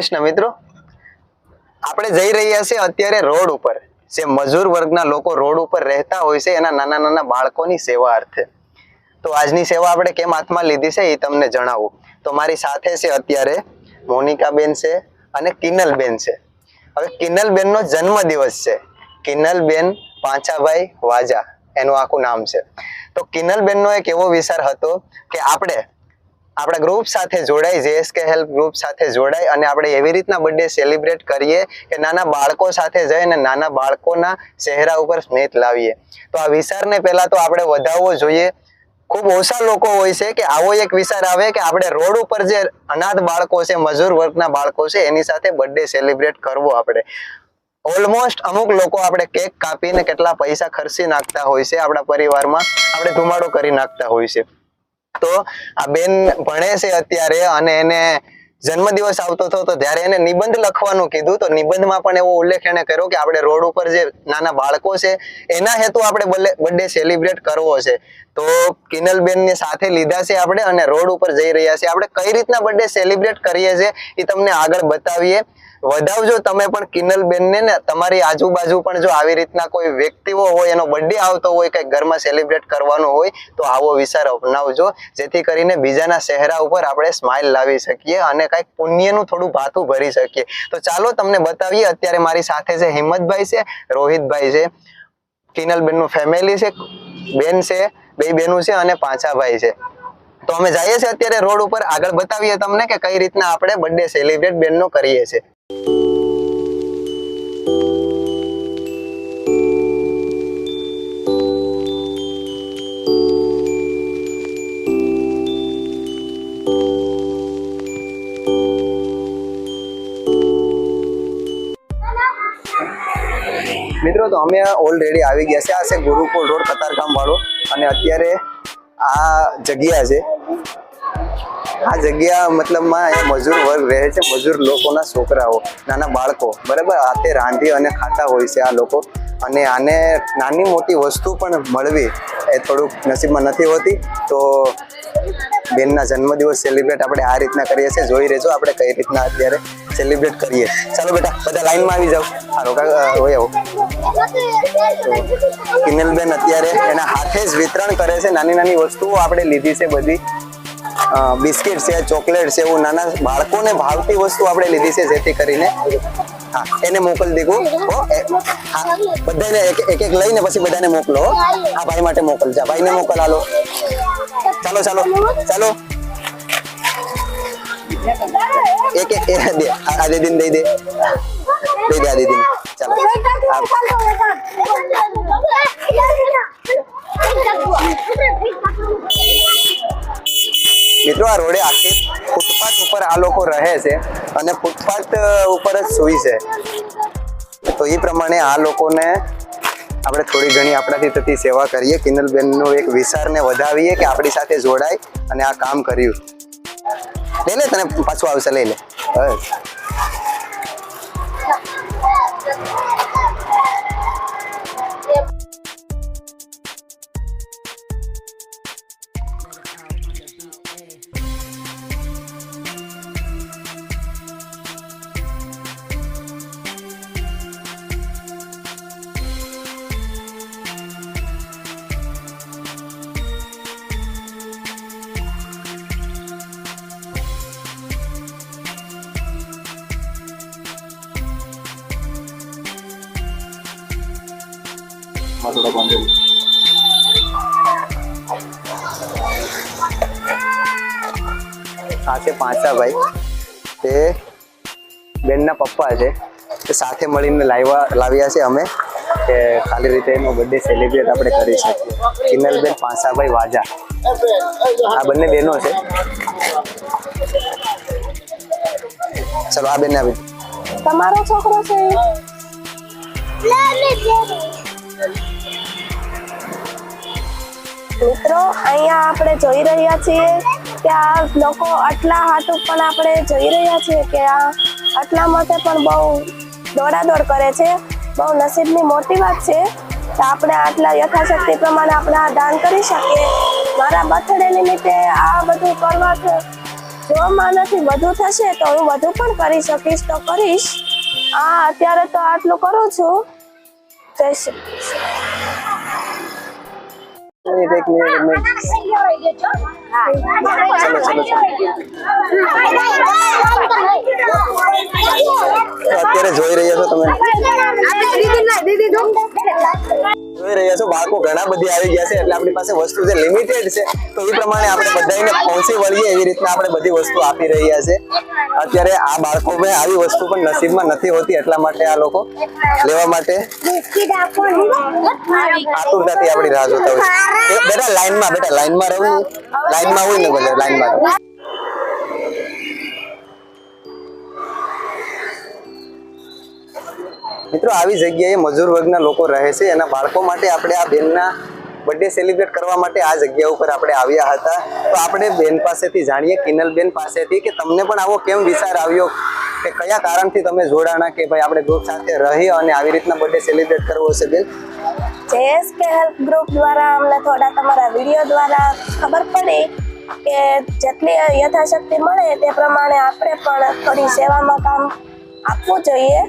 કૃષ્ણ મિત્રો. આપણે જઈ રહ્યા છીએ અત્યારે રોડ ઉપર, જે મજૂર વર્ગના લોકો રોડ ઉપર રહેતા હોય છે એના નાના નાના બાળકોની સેવા અર્થે. તો આજની સેવા આપણે કેમ હાથમાં લીધી છે એ તમને જણાવું. તો મારી સાથે છે અત્યારે મોનિકાબેન છે અને કિનલબેન છે. હવે કિનલબેનનો જન્મદિવસ છે. કિનલબેન પાંચાભાઈ વાજા, એનું આખું નામ છે. તો કિનલબેનનો એક એવો વિચાર હતો કે આપણે આપણા ગ્રુપ સાથે જોડાઈ જેએસકે હેલ્પ ગ્રુપ સાથે જોડાય અને આપણે એવી રીતના બર્થડે સેલિબ્રેટ કરીએ કે નાના બાળકો સાથે જઈને નાના બાળકોના ચહેરા ઉપર સ્મિત લાવીએ. તો આ વિચારને પહેલાં તો આપણે વધાવવો જોઈએ. ખૂબ ઓછા લોકો હોય છે કે આવો એક વિચાર આવે કે આપણે રોડ ઉપર જે અનાથ બાળકો છે, મજૂર વર્ગના બાળકો છે, એની સાથે બર્થડે સેલિબ્રેટ કરવો આપણે. ઓલમોસ્ટ અમુક લોકો આપણે કેક કાપીને કેટલા પૈસા ખર્ચી નાખતા હોય છે આપણા પરિવારમાં. આપણે ધુમાડો કરી નાખતા હોય છે. તો આ બેન ભણે છે અત્યારે અને એને જન્મદિવસ આવતો હતો, તો ત્યારે એને નિબંધ લખવાનું કીધું. તો નિબંધમાં પણ એવો ઉલ્લેખ એને કર્યો કે આપણે રોડ ઉપર જે નાના બાળકો છે, એના હેતુ આપણે બર્થડે સેલિબ્રેટ કરવો છે. તો કિનલબેન ને સાથે લીધા છે આપણે અને રોડ ઉપર જઈ રહ્યા છીએ આપણે કઈ રીતના બર્થડે સેલિબ્રેટ કરીએ છીએ એ તમને આગળ બતાવીએ. વધાવજો તમે પણ કિનલબેનને ને તમારી આજુબાજુ પણ જો આવી રીતના કોઈ વ્યક્તિઓ હોય, એનો બર્થડે આવતો હોય, કંઈક ઘરમાં સેલિબ્રેટ કરવાનો હોય, તો આવો વિચાર અપનાવજો. જેથી કરીને બીજાના ચહેરા ઉપર આપણે સ્માઇલ લાવી શકીએ અને કંઈક પુણ્યનું થોડું ભાતું ભરી શકીએ. તો ચાલો તમને બતાવીએ, અત્યારે મારી સાથે છે હિંમતભાઈ છે, રોહિતભાઈ છે. કિનલબેનનું ફેમિલી છે, બેન છે. બે બેનું છે અને પાંચાભાઈ છે. તો અમે જઈએ છીએ અત્યારે રોડ ઉપર. આગળ બતાવીએ તમને કે કઈ રીતના આપણે બર્થડે સેલિબ્રેટ બેનનો કરીએ છીએ. તો અમે ઓલરેડી આવી ગયા છે. આ છે ગુરુકુળ રોડ કતારકામ વાળો અને અત્યારે આ જગ્યા છે. આ જગ્યા મતલબમાં અહીંયા મજૂર વર્ગ રહે છે. મજૂર લોકોના છોકરાઓ, નાના બાળકો, બરાબર? હાથે રાંધી અને ખાતા હોય છે આ લોકો. અને આને નાની મોટી વસ્તુ પણ મળવી એ થોડુંક નસીબમાં નથી હોતી. તો બેનના જન્મદિવસ સેલિબ્રેટ આપણે આ રીતના કરીએ છીએ. જોઈ રહેજો આપણે કઈ રીતના અત્યારે સેલિબ્રેટ કરીએ. ચાલો બેટા, બધા લાઈનમાં આવી જાઓ. કાકા હોય આવો. કિનલબેન અત્યારે એના હાથે જ વિતરણ કરે છે. નાની નાની વસ્તુઓ આપણે લીધી છે બધી. બિસ્કિટ છે, ચોકલેટ છે, એવું નાના બાળકોને ભાવતી વસ્તુ આપણે લીધી છે જેથી કરીને હા એને મોકલી દીધું હો. બધાને એક એક લઈને પછી બધાને મોકલો હો. આ ભાઈ માટે મોકલજા ભાઈને મોકલ હાલો ચાલો ચાલો ચાલો. એક એક દે આ આ દીદીને દઈ દે. દઈ દે આ દીદીને. ચાલો. મિત્રો, આ રોડે આખી ફૂટપાથ ઉપર આ લોકો રહે છે અને ફૂટપાથ ઉપર જ સૂઈ છે. તો એ પ્રમાણે આ લોકોને આપણે થોડી ઘણી આપણાથી થતી સેવા કરીએ. કિનલબેનનો એક વિચારને વધાવીએ કે આપણી સાથે જોડાય અને આ કામ કર્યું. લઈ લે તને, પાછું આવશે, લઈ લે. બસ. આ છે પાંચાભાઈ તે બેનના પપ્પા છે. તે સાથે મળીને લાવ્યા લાવ્યા છે અમે. કે ખાલી રીતે એનો બર્થડે સેલિબ્રેટ આપણે કરી શકીએ. કિનલબેન પાંસાભાઈ વાજા. આ બંને બહેનો છે. ચલો આ બેન આવી તમારો છોકરો છે? મિત્રો, અહીંયા આપણે જોઈ રહ્યા છીએ કે આ લોકો આટલા હાથ પણ આપણે જોઈ રહ્યા છીએ કે આ આટલા માટે પણ બહુ દોડાદોડ કરે છે. બહુ નસીબની મોટી વાત છે તો આપણે આટલા યથાશક્તિ પ્રમાણે આપણે આ દાન કરી શકીએ. મારા બર્થડે નિમિત્તે આ બધું કરવા જો મારાથી વધુ થશે તો હું વધુ પણ કરી શકીશ. તો કરીશ. આ અત્યારે તો આટલું કરું છું. જય શ્રી કૃષ્ણ. મિનિટ, એક મિનિટ, અત્યારે જોઈ રહ્યા છો તમે? જોઈ રહ્યા છો બાળકો ઘણા બધી આવી ગયા છે એટલે આપણી પાસે વસ્તુ જે લિમિટેડ છે તો એ પ્રમાણે આપણે બધાને પહોંચી વળીએ એવી રીતના આપણે બધી વસ્તુ આપી રહ્યા છે. અત્યારે આ બાળકો આવી વસ્તુ પણ નસીબમાં નથી હોતી એટલા માટે આ લોકો લેવા માટે આતુરતાથી આપણી રાહ જોતા હોય બેટા લાઈનમાં બેટા લાઈનમાં રહું. લાઈનમાં હોય ને બધા, લાઈનમાં રહું. મિત્રો, આવી જગ્યાએ મજૂર વર્ગના લોકો રહે છે. એના બાળકો માટે આપણે આ બેનના બર્થડે સેલિબ્રેટ કરવા માટે આ જગ્યા ઉપર આપણે આવ્યા હતા. તો આપણે બેન પાસેથી જાણીએ, કિનલબેન પાસેથી, કે તમને પણ આવો કેમ વિચાર આવ્યો? કે કયા કારણથી તમે જોડાણા કે ભાઈ આપણે ગ્રુપ સાથે રહી અને આવી રીતના બર્થડે સેલિબ્રેટ કરવો છે બેન? જેએસકે હેલ્પ ગ્રુપ દ્વારા અમને થોડા તમારા વીડિયો દ્વારા ખબર પડી કે જેટલી યથાશક્તિ મળે તે પ્રમાણે આપણે પણ થોડી સેવામાં કામ આપવું જોઈએ.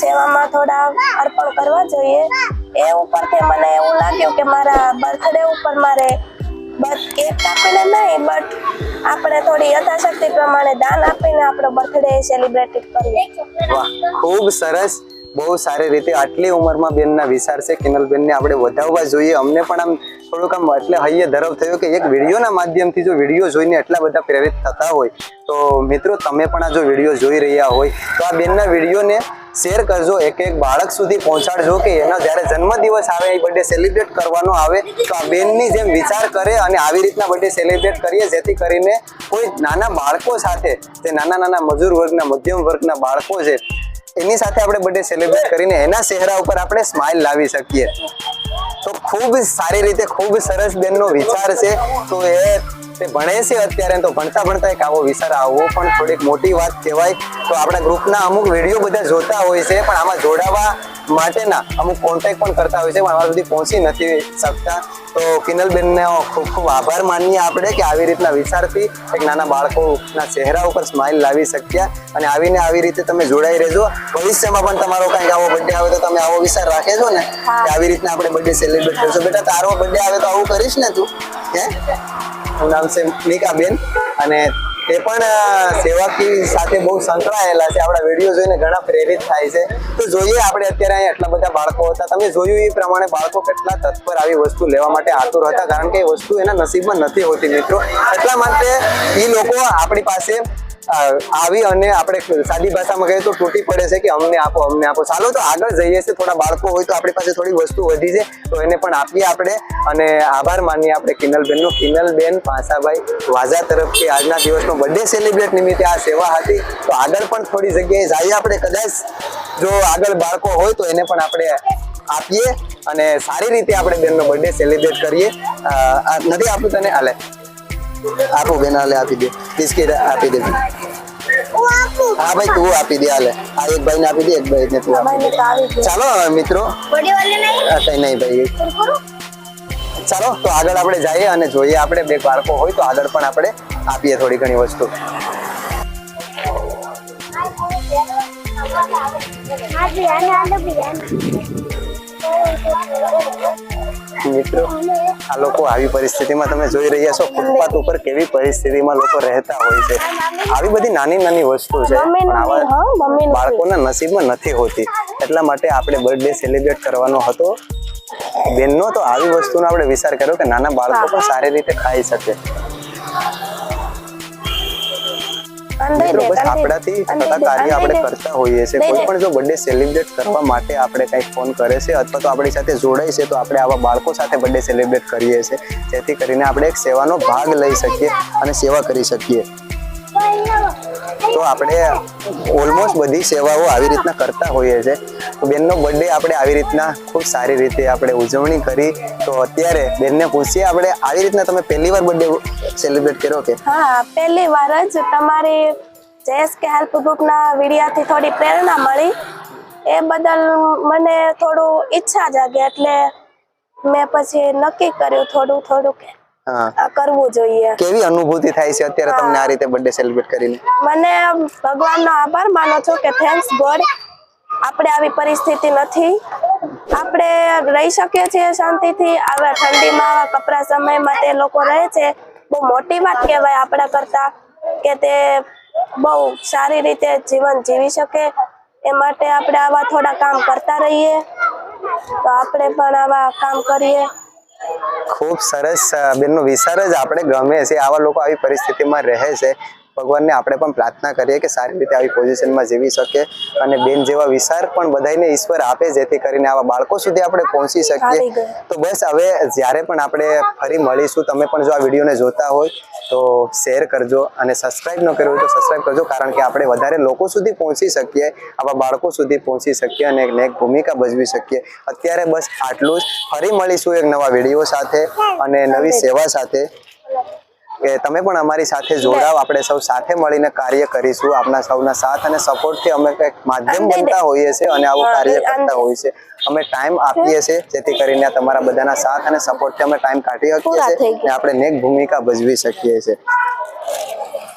સેવામાં થોડા અર્પણ કરવા જોઈએ. એ ઉપરથી મને એવું લાગ્યું કે મારા બર્થડે ઉપર મારે બસ કેક કાપીને નહીં બટ આપણે થોડી યથાશક્તિ પ્રમાણે દાન આપીને આપણો બર્થડે સેલિબ્રેટ કરીએ. વાહ, ખૂબ સરસ. બહુ સારી રીતે આટલી ઉંમરમાં બેનના વિચાર છે. કિનલબેનને આપણે વધાવવા જોઈએ. અમને પણ આમ થોડુંક આમ એટલે હૈયે ધરવ થયો કે એક વિડીયોના માધ્યમથી જો વીડિયો જોઈને એટલા બધા પ્રેરિત થતા હોય, તો મિત્રો તમે પણ આ જો વીડિયો જોઈ રહ્યા હોય, તો આ બેનના વિડીયોને શેર કરજો. એક એક બાળક સુધી પહોંચાડજો કે એનો જ્યારે જન્મદિવસ આવે, એ બર્થડે સેલિબ્રેટ કરવાનો આવે, તો આ બેનની જેમ વિચાર કરે અને આવી રીતના બર્થડે સેલિબ્રેટ કરીએ, જેથી કરીને કોઈ નાના બાળકો સાથે, જે નાના નાના મજૂર વર્ગના, મધ્યમ વર્ગના બાળકો છે, એની સાથે આપણે બર્થડે સેલિબ્રેટ કરીને એના ચહેરા ઉપર આપણે સ્માઇલ લાવી શકીએ. તો ખૂબ સારી રીતે, ખૂબ સરસ બેનનો વિચાર છે. તો એ તે ભણે છે અત્યારે તો ભણતા ભણતા એક આવો વિચાર આવવો પણ થોડીક મોટી વાત કહેવાય. તો આપણા ગ્રુપના અમુક વીડિયો બધા જોતા હોય છે, પણ આમાં જોડાવા માટેના અમુક કોન્ટેક્ટ પણ કરતા હોય છે પણ અમારા સુધી પહોંચી નથી શકતા. તો કિનલબેનનો ખૂબ ખૂબ આભાર માનીએ આપણે કે આવી રીતના વિચારથી એક નાના બાળકોના ચહેરા ઉપર સ્માઇલ લાવી શક્યા અને આવીને આવી રીતે તમે જોડાઈ રહેજો. ભવિષ્યમાં પણ તમારો કંઈક આવો બર્થડે આવે તો તમે આવો વિચાર રાખે છો ને કે આવી રીતના આપણે બર્થડે સેલિબ્રેટ કરશું. બેટા તારો બર્થડે આવે તો આવું કરીશ ને તું? હે? હું નામ છે મિકાબેન અને તે પણ સેવાકી સાથે બહુ સંકળાયેલા છે. આપણા વીડિયો જોઈને ઘણા પ્રેરિત થાય છે. તો જોઈએ આપણે અત્યારે અહીંયા એટલા બધા બાળકો હતા. તમે જોયું એ પ્રમાણે બાળકો કેટલા તત્પર આવી વસ્તુ લેવા માટે આતુર હતા. કારણ કે એ વસ્તુ એના નસીબમાં નથી હોતી મિત્રો. એટલા માટે એ લોકો આપણી પાસે આવી અને આપણે સાદી ભાષામાં કહીએ તો તૂટી પડે છે કે અમને આપો અમને આપો. ચાલો તો આગળ જઈએ છે થોડા બાળકો હોય તો આપણી પાસે થોડી વસ્તુ વધી છે, તો એને પણ આપીએ આપણે. અને આભાર માનીએ આપણે કિનલબેનનો. કિનલબેન પાસાભાઈ વાઝા તરફથી આજના દિવસનો બર્થડે સેલિબ્રેટ નિમિત્તે આ સેવા હતી. તો આગળ પણ થોડી જગ્યાએ જઈએ આપણે, કદાચ જો આગળ બાળકો હોય તો એને પણ આપણે આપીએ અને સારી રીતે આપણે બેનનો બર્થડે સેલિબ્રેટ કરીએ. નથી આપ્યું તને હાલે આપો, બેન હાલે આપી દે. બિસ્કિટ આપી દે. હા, ભાઈ, તું આપી દે હાલે આ એક ભાઈને આપી દે, એક ભાઈને તું આપી દે. ચાલો મિત્રો. કઈ નહીં, ભાઈ. ચાલો, તો આગળ આપણે જઈએ અને જોઈએ આપણે બે બાળકો હોય, તો આગળ પણ આપણે આપીએ થોડી ઘણી વસ્તુ. મિત્રો આ લોકો આવી પરિસ્થિતિમાં તમે જોઈ રહ્યા છો ફૂટપાથ ઉપર કેવી પરિસ્થિતિમાં લોકો રહેતા હોય છે. આવી બધી નાની નાની વસ્તુ છે પણ આવા બાળકોના નસીબમાં નથી હોતી. એટલા માટે આપણે બર્થડે સેલિબ્રેટ કરવાનો હતો. બેનનો તો આવી વસ્તુનો આપણે વિચાર કર્યો કે નાના બાળકો પણ સારી રીતે ખાઈ શકે. મિત્રો બસ આપણાથી થતા કાર્ય આપણે કરતા હોઈએ છીએ. કોઈ પણ જો બર્થડે સેલિબ્રેટ કરવા માટે આપણે કંઈક ફોન કરે છે અથવા તો આપણી સાથે જોડાય છે તો આપણે આવા બાળકો સાથે બર્થડે સેલિબ્રેટ કરીએ છીએ. જેથી કરીને આપણે એક સેવાનો ભાગ લઈ શકીએ અને સેવા કરી શકીએ. તો આપણે ઓલમોસ્ટ બધી સેવાઓ આવી રીતના કરતા હોઈએ છીએ. તો બેનનો બર્થડે આપણે આવી રીતના ખૂબ સારી રીતે આપણે ઉજવણી કરી. તો અત્યારે બેનને પૂછીએ, આપણે આવી રીતના તમે પહેલી વાર બર્થડે સેલિબ્રેટ કર્યો કે? હા, પહેલી વાર જ તમારી જેએસકે હેલ્પ ગ્રુપના વિડીયાથી થોડી પ્રેરણા મળી. એ બદલ મને થોડું ઈચ્છા જાગી, એટલે મેં પછી નક્કી કર્યું થોડું થોડું કે કરવું જોઈએ. કેવી અનુભૂતિ થાય છે અત્યારે તમને આ રીતે બર્થડે સેલિબ્રેટ કરીને? મને ભગવાનનો આભાર માનો છો કે થેન્ક્સ ગોડ આપણે આવી પરિસ્થિતિ નથી. આપણે રહી શકીએ છીએ શાંતિથી. આવા ઠંડીમાં કપરા સમયમાં તે લોકો રહે છે. બહુ મોટી વાત કહેવાય આપણા કરતા કે તે બહુ સારી રીતે જીવન જીવી શકે. એ માટે આપણે આવા થોડા કામ કરતા રહીએ. તો આપણે પણ આવા કામ કરીએ. ખૂબ સરસ બેનનો વિચાર જ આપણે ગમે છે. આવા લોકો આવી પરિસ્થિતિમાં રહે છે. ભગવાનને આપણે પણ પ્રાર્થના કરીએ કે સારી રીતે આવી પોઝિશનમાં જીવી શકે અને બેન જેવા વિચાર પણ બધાને ઈશ્વર આપે જેથી કરીને આવા બાળકો સુધી આપણે પહોંચી શકીએ. તો બસ હવે જ્યારે પણ આપણે ફરી મળીશું તમે પણ જો આ વિડીયોને જોતા હોય તો શેર કરજો અને સબસ્ક્રાઈબ ન કર્યું હોય તો સબસ્ક્રાઈબ કરજો કારણ કે આપણે વધારે લોકો સુધી પહોંચી શકીએ આવા બાળકો સુધી પહોંચી શકીએ અને એક નેક ભૂમિકા ભજવી શકીએ. અત્યારે બસ આટલું જ. ફરી મળીશું એક નવા વીડિયો સાથે અને નવી સેવા સાથે. કે તમે પણ અમારી સાથે જોડાવ. આપણે સૌ સાથે મળીને કાર્ય કરીશું. આપના સૌના સાથ અને સપોર્ટથી અમે કંઈક માધ્યમ બનતા હોઈએ છીએ અને આવું કાર્ય કરતા હોઈએ છીએ. અમે ટાઈમ આપીએ છીએ જેથી કરીને તમારા બધાના સાથ અને સપોર્ટથી અમે ટાઈમ કાઢી શકીએ છીએ અને આપણે નેક ભૂમિકા ભજવી શકીએ છીએ.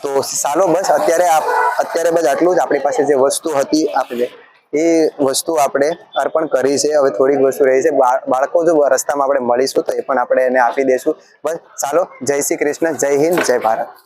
તો ચાલો બસ અત્યારે આપ અત્યારે બસ આટલું જ. આપણી પાસે જે વસ્તુ હતી આપણે એ વસ્તુ આપણે અર્પણ કરી છે. હવે થોડીક વસ્તુ રહી છે. બાળકો જો રસ્તામાં આપણે મળીશું તો એ પણ આપણે એને આપી દઈશું બસ ચાલો, જય શ્રી કૃષ્ણ, જય હિન્દ, જય ભારત.